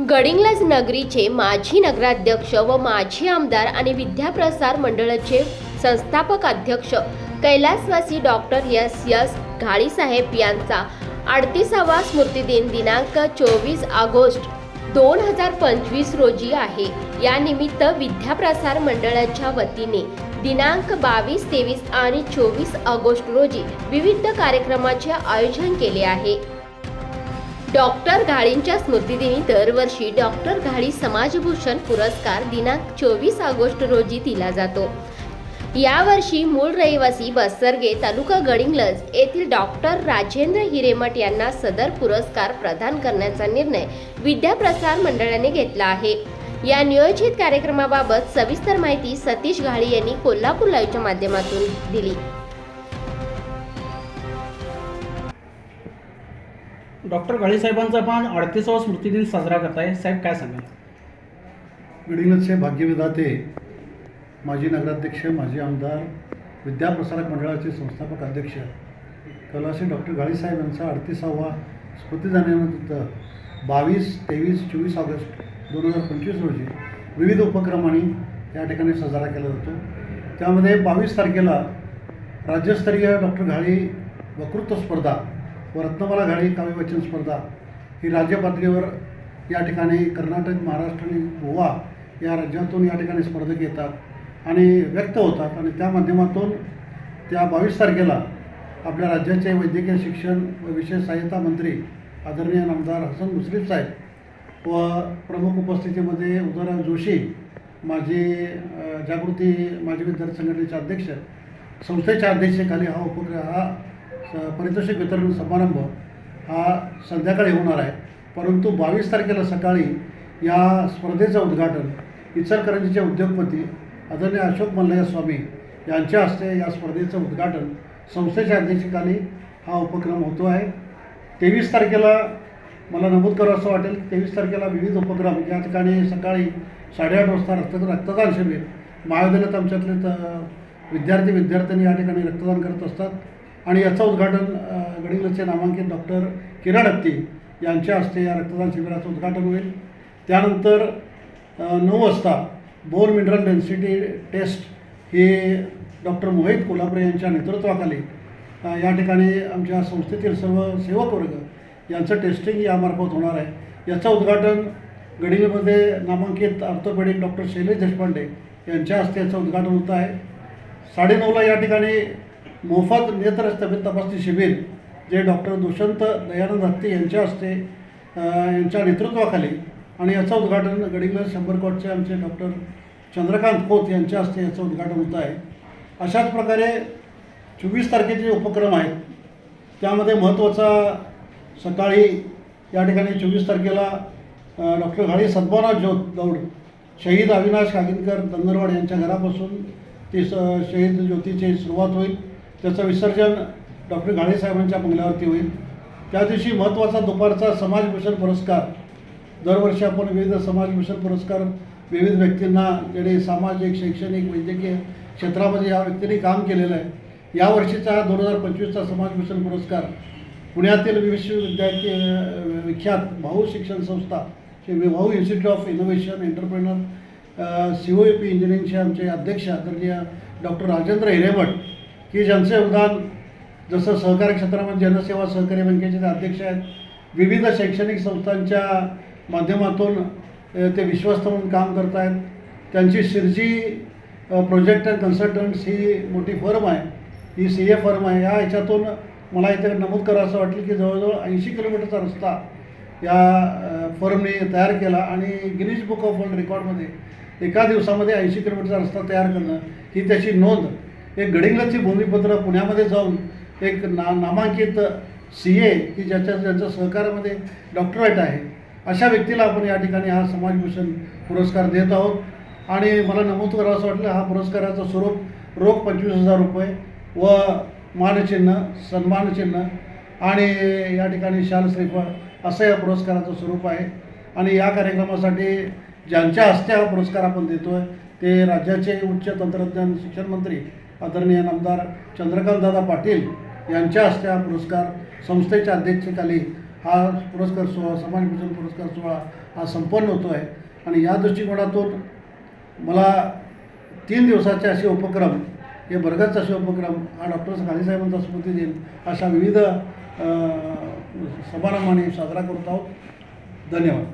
गडिंग्लज नगरीचे माजी नगराध्यक्ष व माजी आमदार आणि विद्याप्रसार मंडळाचे संस्थापक अध्यक्ष कैलासवासी डॉक्टर एस एस घाळीसाहेब यांचा अडतीसावा स्मृतिदिन दिनांक चोवीस ऑगस्ट दोन हजार पंचवीस रोजी आहे. या निमित्त विद्याप्रसार मंडळाच्या वतीने दिनांक बावीस तेवीस आणि चोवीस ऑगस्ट रोजी विविध कार्यक्रमाचे आयोजन केले आहे. डॉक्टर घाळींच्या स्मृतिदिनी दरवर्षी डॉक्टर घाळी समाजभूषण पुरस्कार दिनांक चोवीस ऑगस्ट रोजी दिला जातो. यावर्षी मूळ रहिवासी बसरगे तालुका गडिंगलज येथील डॉक्टर राजेंद्र हिरेमठ यांना सदर पुरस्कार प्रदान करण्याचा निर्णय विद्याप्रसार मंडळाने घेतला आहे. या नियोजित कार्यक्रमाबाबत सविस्तर माहिती सतीश घाळी यांनी कोल्हापूर लाईव्हच्या माध्यमातून दिली. डॉक्टर घाळी साहेबांचा आपण अडतीसावा स्मृतिदिन साजरा करताय. साहेब काय सांगाल? हे भाग्यविधाते माजी नगराध्यक्ष माजी आमदार विद्याप्रसारक मंडळाचे संस्थापक अध्यक्ष कलाशी डॉक्टर गाळीसाहेब यांचा अडतीसावा स्मृतिदिनानिमित्त बावीस तेवीस चोवीस ऑगस्ट दोन हजार पंचवीस रोजी विविध उपक्रमांनी या ठिकाणी साजरा केला जातो. त्यामध्ये बावीस तारखेला राज्यस्तरीय डॉक्टर घाळी वक्तृत्व स्पर्धा व रत्नमाला घाडी काव्यवचन स्पर्धा ही राज्य पातळीवर या ठिकाणी कर्नाटक महाराष्ट्र आणि गोवा या राज्यातून या ठिकाणी स्पर्धक येतात आणि व्यक्त होतात. आणि त्या माध्यमातून त्या बावीस तारखेला आपल्या राज्याचे वैद्यकीय शिक्षण व विशेष सहाय्यता मंत्री आदरणीय आमदार हसन मुश्रीफ साहेब व प्रमुख उपस्थितीमध्ये उदयराव जोशी माजी जागृती माजी विद्यार्थी संघटनेचे अध्यक्ष संस्थेच्या अध्यक्षतेखाली हा उपक्रम हा स- पारितोषिक वितरण समारंभ हा संध्याकाळी होणार आहे. परंतु बावीस तारखेला सकाळी या स्पर्धेचं उद्घाटन इचलकरंजीचे उद्योगपती आदरणीय अशोक मल्लया स्वामी यांच्या हस्ते या स्पर्धेचं उद्घाटन संस्थेच्या अध्यक्षकाली हा उपक्रम होतो आहे. तेवीस तारखेला मला नमूद करावं असं वाटेल. की तेवीस तारखेला विविध उपक्रम या ठिकाणी सकाळी साडेआठ वाजता रक्त रक्तदान शिबिर. महाविद्यालयात आमच्यातले त विद्यार्थी विद्यार्थ्यांनी या ठिकाणी रक्तदान करत असतात. आणि याचं उद्घाटन गडिंगलचे नामांकित डॉक्टर किरण हत्ती यांच्या हस्ते या रक्तदान शिबिराचं उद्घाटन होईल. त्यानंतर नऊ वाजता बोर मिनरल डेन्सिटी टेस्ट हे डॉक्टर मोहित कोल्हापुरे यांच्या नेतृत्वाखाली या ठिकाणी आमच्या संस्थेतील सर्व सेवक वर्ग यांचं टेस्टिंग यामार्फत होणार आहे. याचं उद्घाटन गडिंगमध्ये नामांकित ऑर्थोपेडिक डॉक्टर शैलेश देशपांडे यांच्या हस्ते याचं उद्घाटन होत आहे. साडेनऊला या ठिकाणी मोफत नेत्र तब्येत तपासणी शिबिर जे डॉक्टर दुष्यंत दयानंद हत्ती यांच्या हस्ते यांच्या नेतृत्वाखाली आणि याचं उद्घाटन गडिंग्लज शंभर कोटचे आमचे डॉक्टर चंद्रकांत खोत यांच्या हस्ते याचं उद्घाटन होतं आहे. अशाच प्रकारे चोवीस तारखेचे उपक्रम आहेत त्यामध्ये महत्त्वाचा सकाळी या ठिकाणी चोवीस तारखेला डॉक्टर घाडी सद्भावना ज्योत दौड शहीद अविनाश कागिनकर दंगरवाड यांच्या घरापासून ती स शहीद ज्योतीची सुरुवात होईल. त्याचं विसर्जन डॉक्टर घाडी साहेबांच्या बंगल्यावरती होईल. त्या दिवशी महत्त्वाचा दुपारचा समाजभूषण पुरस्कार दरवर्षी आपण विविध समाजभूषण पुरस्कार विविध व्यक्तींना जेणे सामाजिक शैक्षणिक वैद्यकीय क्षेत्रामध्ये या व्यक्तींनी काम केलेलं आहे. यावर्षीचा दोन हजार पंचवीसचा समाजभूषण पुरस्कार. पुण्यातील विश्वविद्यालय विख्यात भाऊ शिक्षण संस्था जे Bhau institute of innovation entrepreneur C O E P इंजिनिअरिंगचे आमचे अध्यक्ष आदरणीय डॉक्टर राजेंद्र हिरेमठ की ज्यांचं योगदान जसं सहकारी क्षेत्रामध्ये म्हणजे जनसेवा सहकारी बँकेचे ते अध्यक्ष आहेत विविध शैक्षणिक संस्थांच्या माध्यमातून ते विश्वस्त म्हणून काम करत आहेत त्यांची शिर्जी प्रोजेक्ट अँड कन्सल्टंट्स ही मोठी फर्म आहे. ही सी ए फर्म आहे. या ह्याच्यातून मला इथे नमूद करावं असं वाटेल की जवळजवळ ऐंशी किलोमीटरचा रस्ता या फर्मने तयार केला आणि गिनीज बुक ऑफ वर्ल्ड रेकॉर्डमध्ये एका दिवसामध्ये ऐंशी किलोमीटरचा रस्ता तयार करणं ही त्याची नोंद एक गडिंग्लजची भूमिपत्र पुण्यामध्ये जाऊन एक ना नामांकित सी ए की ज्याच्या ज्यांच्या सहकारामध्ये डॉक्टरेट आहे. अशा व्यक्तीला आपण या ठिकाणी हा समाजभूषण पुरस्कार देत आहोत. आणि मला नमूद करावं असं वाटलं हा पुरस्काराचं स्वरूप रोख पंचवीस हजार रुपये व मानचिन्ह सन्मानचिन्ह आणि या ठिकाणी शाल श्रीफळ असं या पुरस्काराचं स्वरूप आहे. आणि या कार्यक्रमासाठी ज्यांच्या हस्ते हा पुरस्कार आपण देतो आहे ते राज्याचे उच्च तंत्रज्ञान शिक्षण मंत्री आदरणीय आमदार चंद्रकांतदादा पाटील यांच्या हस्ते हा पुरस्कार संस्थेच्या अध्यक्षतेखाली हा पुरस्कार सोहळा समाजभूषण पुरस्कार सोहळा हा संपन्न होतो आहे आणि या दृष्टिकोनातून मला तीन दिवसाचे असे उपक्रम हे भरगतचे असे उपक्रम हा डॉक्टर साहेबांचा स्मृती दिन अशा विविध समारंभाने साजरा करत आहोत. धन्यवाद.